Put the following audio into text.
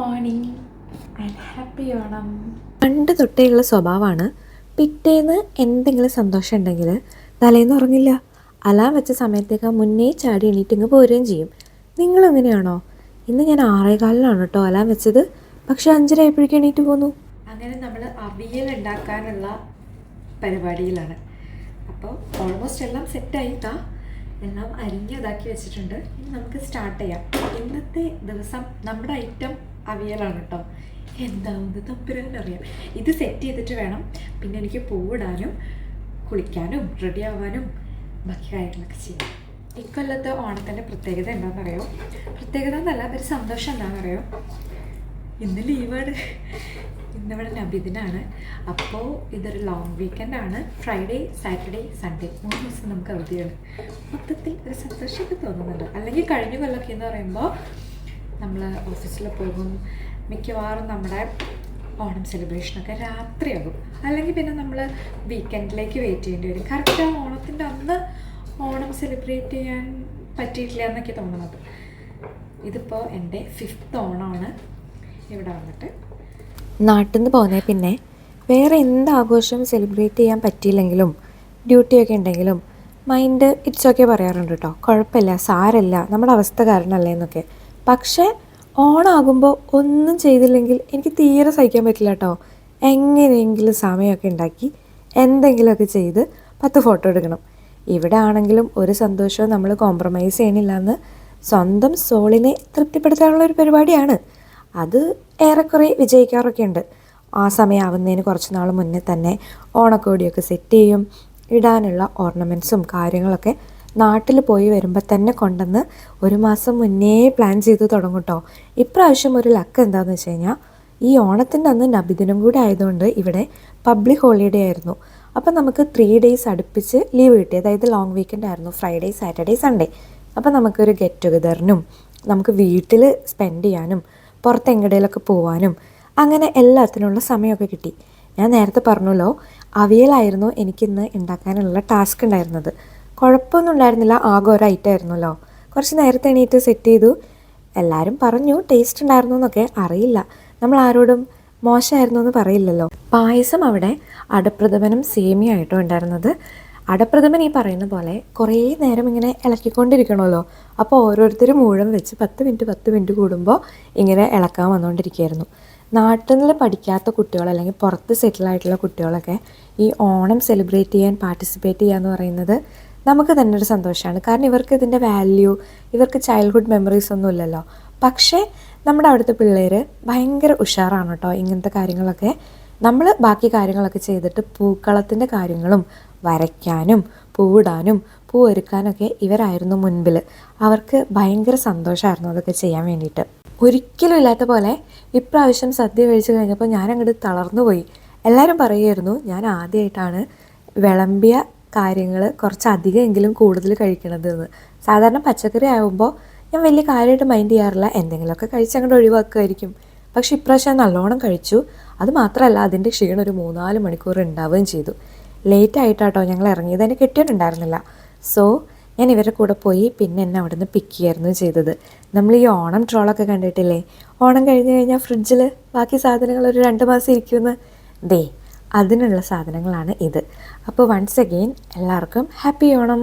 ഓണം പണ്ട് തൊട്ടേയുള്ള സ്വഭാവമാണ് പിറ്റേന്ന് എന്തെങ്കിലും സന്തോഷം ഉണ്ടെങ്കിൽ തലേന്ന് ഉറങ്ങില്ല. അലാം വെച്ച സമയത്തേക്ക് മുന്നേ ചാടി എണീറ്റ് ഇങ്ങ് പോരുകയും ചെയ്യും. നിങ്ങൾ എങ്ങനെയാണോ ഇന്ന് ഞാൻ ആറേകാലിലാണ് കേട്ടോ അലാം വെച്ചത്. പക്ഷെ അഞ്ചര ആയപ്പോഴേക്കും എണീറ്റ് പോന്നു. അങ്ങനെ നമ്മൾ അവിയൽ ഉണ്ടാക്കാനുള്ള പരിപാടിയിലാണ്. അപ്പോൾ ഓൾമോസ്റ്റ് എല്ലാം സെറ്റായി താ എല്ലാം അരിഞ്ഞതാക്കി വെച്ചിട്ടുണ്ട്. ഇനി നമുക്ക് സ്റ്റാർട്ട് ചെയ്യാം. ഇന്നത്തെ ദിവസം നമ്മുടെ ഐറ്റം അവിയലാണ് കേട്ടോ എന്താവുന്നത് തമ്പുരാനറിയാം. ഇത് സെറ്റ് ചെയ്തിട്ട് വേണം പിന്നെ എനിക്ക് പൂവിടാനും കുളിക്കാനും റെഡി ആവാനും ബാക്കി കാര്യങ്ങളൊക്കെ ചെയ്യാം. ഇക്കൊല്ലത്തെ ഓണത്തിന്റെ പ്രത്യേകത എന്താണെന്നറിയോ പ്രത്യേകത എന്നല്ല ഒരു സന്തോഷം എന്താണെന്നറിയോ ഇന്ന് ലീവാണ് ഇന്നിവിടെ നബിദിനാണ്. അപ്പോൾ ഇതൊരു ലോങ് വീക്കെൻഡ് ആണ്. ഫ്രൈഡേ സാറ്റർഡേ സൺഡേ മൂന്ന് ദിവസം നമുക്ക് അവധിയാണ്. മൊത്തത്തിൽ ഒരു സന്തോഷമൊക്കെ തോന്നുന്നുണ്ട്. അല്ലെങ്കിൽ കഴിഞ്ഞ കൊല്ലമൊക്കെ എന്ന് പറയുമ്പോൾ നമ്മൾ ഓഫീസിൽ പോകും. മിക്കവാറും നമ്മുടെ ഓണം സെലിബ്രേഷനൊക്കെ രാത്രിയാകും. അല്ലെങ്കിൽ പിന്നെ നമ്മൾ വീക്കെൻഡിലേക്ക് വെയിറ്റ് ചെയ്യേണ്ടി വരും. കറക്റ്റ് ആ ഓണത്തിന്റെ അന്ന് ഓണം സെലിബ്രേറ്റ് ചെയ്യാൻ പറ്റിയിട്ടില്ല എന്നൊക്കെ തോന്നുന്നത്. ഇതിപ്പോൾ എന്റെ ഫിഫ്ത്ത് ഓണമാണ് ഇവിടെ വന്നിട്ട്. നാട്ടിൽ നിന്ന് പോകുന്നേ പിന്നെ വേറെ എന്ത് ആഘോഷം സെലിബ്രേറ്റ് ചെയ്യാൻ പറ്റിയില്ലെങ്കിലും ഡ്യൂട്ടിയൊക്കെ ഉണ്ടെങ്കിലും മൈൻഡ് ഇറ്റ്സ് ഓക്കെ പറയാറുണ്ട് കേട്ടോ കുഴപ്പമില്ല സാരമില്ല. നമ്മുടെ അവസ്ഥ കാരണമല്ലേ എന്നൊക്കെ. പക്ഷേ ഓണാകുമ്പോൾ ഒന്നും ചെയ്തില്ലെങ്കിൽ എനിക്ക് തീരെ സഹിക്കാൻ പറ്റില്ല കേട്ടോ എങ്ങനെയെങ്കിലും സമയമൊക്കെ ഉണ്ടാക്കി എന്തെങ്കിലുമൊക്കെ ചെയ്ത് പത്ത് ഫോട്ടോ എടുക്കണം. ഇവിടെ ആണെങ്കിലും ഒരു സന്തോഷവും നമ്മൾ കോംപ്രമൈസ് ചെയ്യണില്ല എന്ന് സ്വന്തം സോളിനെ തൃപ്തിപ്പെടുത്താനുള്ള ഒരു പരിപാടിയാണ്. അത് ഏറെക്കുറെ വിജയിക്കാറൊക്കെ ഉണ്ട്. ആ സമയമാവുന്നതിന് കുറച്ച് നാൾ മുന്നേ തന്നെ ഓണക്കോടിയൊക്കെ സെറ്റ് ചെയ്യും. ഇടാനുള്ള ഓർണമെന്റ്സും കാര്യങ്ങളൊക്കെ നാട്ടിൽ പോയി വരുമ്പോൾ തന്നെ കൊണ്ടുവന്ന് ഒരു മാസം മുന്നേ പ്ലാൻ ചെയ്ത് തുടങ്ങും കേട്ടോ ഇപ്രാവശ്യം ഒരു ലക്ക് എന്താണെന്ന് വെച്ച് കഴിഞ്ഞാൽ ഈ ഓണത്തിന്റെ അന്ന് നബിദിനം കൂടി ആയതുകൊണ്ട് ഇവിടെ പബ്ലിക് ഹോളിഡേ ആയിരുന്നു. അപ്പോൾ നമുക്ക് ത്രീ ഡേയ്സ് അടുപ്പിച്ച് ലീവ് കിട്ടി. അതായത് ലോങ് വീക്കെൻഡ് ആയിരുന്നു. ഫ്രൈഡേ സാറ്റർഡേ സൺഡേ അപ്പം നമുക്കൊരു ഗെറ്റ് ടുഗദറിനും നമുക്ക് വീട്ടിൽ സ്പെൻഡ് ചെയ്യാനും പുറത്ത് എങ്ങടയിലൊക്കെ പോവാനും അങ്ങനെ എല്ലാത്തിനുള്ള സമയമൊക്കെ കിട്ടി. ഞാൻ നേരത്തെ പറഞ്ഞല്ലോ അവിയലായിരുന്നു എനിക്കിന്ന് ഉണ്ടാക്കാനുള്ള ടാസ്ക് ഉണ്ടായിരുന്നത്. കുഴപ്പമൊന്നും ഉണ്ടായിരുന്നില്ല. ആകെ ഒരു ഐറ്റം ആയിരുന്നല്ലോ. കുറച്ച് നേരത്തെ എണീറ്റ് സെറ്റ് ചെയ്തു. എല്ലാവരും പറഞ്ഞു ടേസ്റ്റ് ഉണ്ടായിരുന്നു എന്നൊക്കെ അറിയില്ല. നമ്മൾ ആരോടും മോശമായിരുന്നു എന്ന് പറയില്ലല്ലോ. പായസം അവിടെ അടപ്രഥമനും സേമിയായിട്ടും ഉണ്ടായിരുന്നത്. അടപ്രഥമൻ ഈ പറയുന്ന പോലെ കുറേ നേരം ഇങ്ങനെ ഇളക്കിക്കൊണ്ടിരിക്കണമല്ലോ. അപ്പോൾ ഓരോരുത്തരും മുഴുവൻ വെച്ച് പത്ത് മിനിറ്റ് പത്ത് മിനിറ്റ് കൂടുമ്പോൾ ഇങ്ങനെ ഇളക്കാൻ വന്നുകൊണ്ടിരിക്കുകയായിരുന്നു. നാട്ടിൽ പഠിക്കാത്ത കുട്ടികൾ അല്ലെങ്കിൽ പുറത്ത് സെറ്റിൽ ആയിട്ടുള്ള കുട്ടികളൊക്കെ ഈ ഓണം സെലിബ്രേറ്റ് ചെയ്യാൻ പാർട്ടിസിപ്പേറ്റ് ചെയ്യുക എന്ന് പറയുന്നത് നമുക്ക് തന്നെ ഒരു സന്തോഷമാണ്. കാരണം ഇവർക്ക് ഇതിന്റെ വാല്യൂ ഇവർക്ക് ചൈൽഡ്ഹുഡ് മെമ്മറീസ് ഒന്നും ഇല്ലല്ലോ. പക്ഷേ നമ്മുടെ അവിടുത്തെ പിള്ളേർ ഭയങ്കര ഉഷാറാണ് കേട്ടോ ഇങ്ങനത്തെ കാര്യങ്ങളൊക്കെ. നമ്മൾ ബാക്കി കാര്യങ്ങളൊക്കെ ചെയ്തിട്ട് പൂക്കളത്തിന്റെ കാര്യങ്ങളും വരയ്ക്കാനും പൂവിടാനും പൂ ഒരുക്കാനൊക്കെ ഇവരായിരുന്നു മുൻപിൽ അവർക്ക് ഭയങ്കര സന്തോഷമായിരുന്നു അതൊക്കെ ചെയ്യാൻ വേണ്ടിയിട്ട്. ഒരിക്കലും ഇല്ലാത്ത പോലെ ഇപ്രാവശ്യം സദ്യ കഴിച്ചു കഴിഞ്ഞപ്പോൾ ഞാൻ അങ്ങോട്ട് തളർന്നു പോയി എല്ലാവരും പറയുമായിരുന്നു ഞാൻ ആദ്യമായിട്ടാണ് വിളമ്പിയ കാര്യങ്ങൾ കുറച്ചധികമെങ്കിലും കൂടുതൽ കഴിക്കണത് എന്ന് സാധാരണ പച്ചക്കറി ആകുമ്പോൾ ഞാൻ വലിയ കാര്യമായിട്ട് മൈൻഡ് ചെയ്യാറില്ല. എന്തെങ്കിലുമൊക്കെ കഴിച്ച് അങ്ങോട്ട് ഒഴിവാക്കുമായിരിക്കും. പക്ഷെ ഇപ്രാവശ്യം നല്ലോണം കഴിച്ചു. അത് മാത്രമല്ല അതിന്റെ ക്ഷീണം ഒരു മൂന്നാൽ മണിക്കൂർ ഉണ്ടാവുകയും ചെയ്തു. ലേറ്റ് ആയിട്ടാട്ടോ ഞങ്ങൾ ഇറങ്ങിയത്. എന്നെ കെട്ടിയിട്ടുണ്ടായിരുന്നില്ല സോ ഞാൻ ഇവരുടെ കൂടെ പോയി പിന്നെ എന്നെ അവിടെ നിന്ന് പിക്ക് ചെയ്യായിരുന്നു ചെയ്തത്. നമ്മൾ ഈ ഓണം ട്രോളൊക്കെ കണ്ടിട്ടില്ലേ? ഓണം കഴിഞ്ഞ് കഴിഞ്ഞാൽ ഫ്രിഡ്ജിൽ ബാക്കി സാധനങ്ങൾ ഒരു രണ്ട് മാസം ഇരിക്കുമെന്ന്. ദേ അതിനുള്ള സാധനങ്ങളാണ് ഇത്. അപ്പോൾ വൺസ് അഗെയിൻ എല്ലാവർക്കും ഹാപ്പി ഓണം.